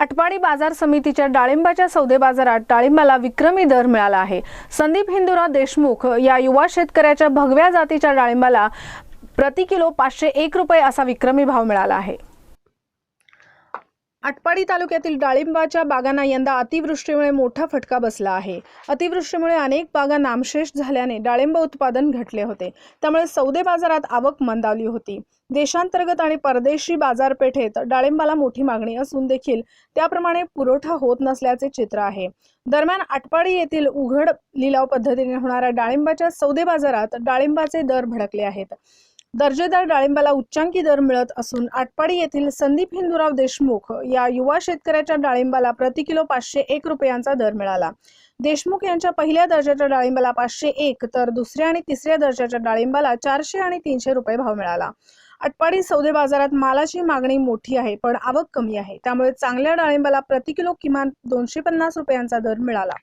आटपाडी बाजार समितीच्या डाळिंबाच्या सौदे बाजारात डाळिंबाला विक्रमी दर मिळाला आहे. संदीप हिंदुराव देशमुख या युवा शेतकऱ्याच्या भगव्या जातीच्या डाळिंबाला प्रति किलो पाचशे एक रुपये असा विक्रमी भाव मिळाला आहे. आटपाडी तालुक्यातील डाळिंबाच्या बागांना यंदा अतिवृष्टीमुळे मोठा फटका बसला आहे. अतिवृष्टीमुळे अनेक बागा नामशेष झाल्याने डाळिंब उत्पादन घटले होते. त्यामुळे सौदे बाजारात आवक मंदावली होती. देशांतर्गत आणि परदेशी बाजारपेठेत डाळिंबाला मोठी मागणी असून देखील त्याप्रमाणे पुरवठा होत नसल्याचे चित्र आहे. दरम्यान आटपाडी येथील उघड लिलाव पद्धतीने होणाऱ्या डाळिंबाच्या सौदे बाजारात डाळिंबाचे दर भडकले आहेत. दर्जेदार डाळिंबाला उच्चांकी दर मिळत असून आटपाडी येथील संदीप हिंदूराव देशमुख या युवा शेतकऱ्याच्या डाळिंबाला प्रति किलो पाचशे एक रुपयांचा दर मिळाला. देशमुख यांच्या पहिल्या दर्जाच्या डाळिंबाला पाचशे एक तर दुसऱ्या आणि तिसऱ्या दर्जाच्या डाळिंबाला चारशे आणि तीनशे रुपये भाव मिळाला. अटपाडी सौदे बाजारात मालाची मागणी मोठी आहे पण आवक कमी आहे. त्यामुळे चांगल्या डाळिंबाला प्रति किलो किमान दोनशे पन्नास रुपयांचा दर मिळाला.